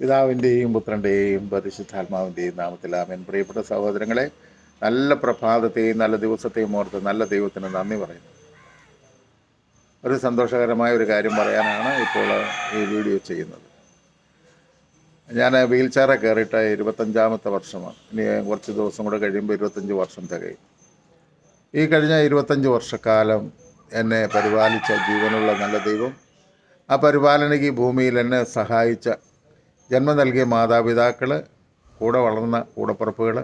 പിതാവിന്റെയും പുത്രന്റെയും പരിശുദ്ധാത്മാവിന്റെയും നാമത്തിൽ ആമേൻ. പ്രിയപ്പെട്ട സഹോദരങ്ങളെ നല്ല പ്രഭാതത്തെയും നല്ല ദിവസത്തെയും ഓർത്ത് നല്ല ദൈവത്തിന് നന്ദി പറയുന്നു. ഒരു സന്തോഷകരമായ ഒരു കാര്യം പറയാനാണ് ഇപ്പോൾ ഈ വീഡിയോ ചെയ്യുന്നത്. ഞാൻ വീൽ ചെയറെ കയറിയിട്ട് ഇരുപത്തഞ്ചാമത്തെ വർഷമാണ്. ഇനി കുറച്ച് ദിവസം കൂടെ കഴിയുമ്പോൾ ഇരുപത്തഞ്ച് വർഷം തികയും. ഈ കഴിഞ്ഞ ഇരുപത്തഞ്ച് വർഷക്കാലം എന്നെ പരിപാലിച്ച ജീവനുള്ള നല്ല ദൈവം ആ പരിപാലനയ്ക്ക് ഭൂമിയിൽ എന്നെ സഹായിച്ച ജന്മം നൽകിയ മാതാപിതാക്കൾ കൂടെ വളർന്ന കൂടപ്പുറപ്പുകൾ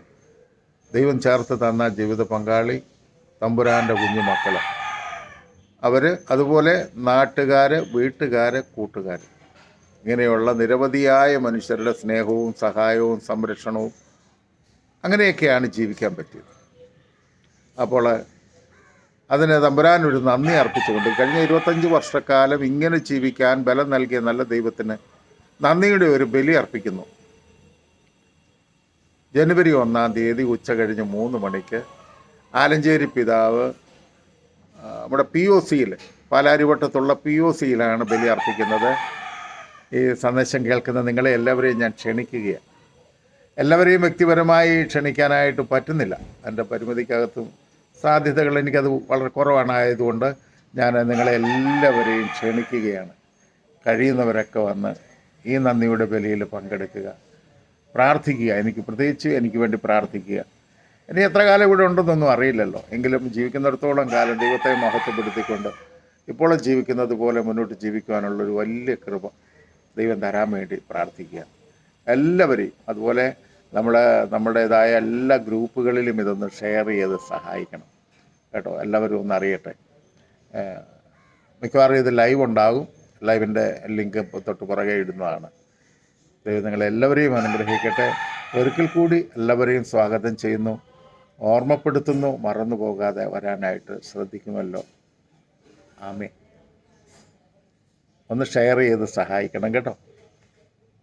ദൈവം ചേർത്ത് തന്ന ജീവിത പങ്കാളി തമ്പുരാന്റെ കുഞ്ഞു മക്കൾ അവർ അതുപോലെ നാട്ടുകാർ വീട്ടുകാർ കൂട്ടുകാർ ഇങ്ങനെയുള്ള നിരവധിയായ മനുഷ്യരുടെ സ്നേഹവും സഹായവും സംരക്ഷണവും അങ്ങനെയൊക്കെയാണ് ജീവിക്കാൻ പറ്റിയത്. അപ്പോൾ അതിന് തമ്പുരാൻ ഒരു നന്ദി അർപ്പിച്ചുകൊണ്ട് കഴിഞ്ഞ ഇരുപത്തഞ്ച് വർഷക്കാലം ഇങ്ങനെ ജീവിക്കാൻ ബലം നൽകിയ നല്ല ദൈവത്തിന് നന്ദിയുടെ ഒരു ബലി അർപ്പിക്കുന്നു. ജനുവരി ഒന്നാം തീയതി ഉച്ച കഴിഞ്ഞ് മൂന്ന് മണിക്ക് ആലഞ്ചേരി പിതാവ് നമ്മുടെ പി ഒ സിയിൽ പാലാരിവട്ടത്തുള്ള പി ഒ സിയിലാണ് ബലി അർപ്പിക്കുന്നത്. ഈ സന്ദേശം കേൾക്കുന്ന നിങ്ങളെ എല്ലാവരെയും ഞാൻ ക്ഷണിക്കുകയാണ്. എല്ലാവരെയും വ്യക്തിപരമായി ക്ഷണിക്കാനായിട്ട് പറ്റുന്നില്ല. എന്റെ പരിമിതിക്കകത്തും സാധ്യതകൾ എനിക്കത് വളരെ കുറവാണ് ആയതുകൊണ്ട് ഞാൻ നിങ്ങളെ എല്ലാവരെയും ക്ഷണിക്കുകയാണ്. കഴിയുന്നവരൊക്കെ വന്ന് ഈ നന്ദിയുടെ ബലിയിൽ പങ്കെടുക്കുക. പ്രാർത്ഥിക്കുക. എനിക്ക് പ്രത്യേകിച്ച് എനിക്ക് വേണ്ടി പ്രാർത്ഥിക്കുക. ഇനി എത്ര കാലം ഇവിടെ ഉണ്ടെന്നൊന്നും അറിയില്ലല്ലോ. എങ്കിലും ജീവിക്കുന്നിടത്തോളം കാലം ദൈവത്തെ മഹത്വപ്പെടുത്തിക്കൊണ്ട് ഇപ്പോൾ ജീവിക്കുന്നത് പോലെ മുന്നോട്ട് ജീവിക്കുവാനുള്ളൊരു വലിയ കൃപ ദൈവം തരാൻ വേണ്ടി പ്രാർത്ഥിക്കുക. എല്ലാവരെയും അതുപോലെ നമ്മൾ നമ്മുടേതായ എല്ലാ ഗ്രൂപ്പുകളിലും ഇതൊന്ന് ഷെയർ ചെയ്ത് സഹായിക്കണം. കേട്ടോ എല്ലാവരും ഒന്ന് അറിയട്ടെ. മിക്കവാറും ഇത് ലൈവ് ഉണ്ടാകും. ലൈവിന്റെ ലിങ്ക് തൊട്ട് പുറകെ ഇടുന്നതാണ്. ദൈവം നിങ്ങളെല്ലാവരെയും അനുഗ്രഹിക്കട്ടെ. ഒരിക്കൽ കൂടി എല്ലാവരെയും സ്വാഗതം ചെയ്യുന്നു. ഓർമ്മപ്പെടുത്തുന്നു മറന്നു പോകാതെ വരാനായിട്ട് ശ്രദ്ധിക്കുമല്ലോ. ആമേ ഒന്ന് ഷെയർ ചെയ്ത് സഹായിക്കണം കേട്ടോ.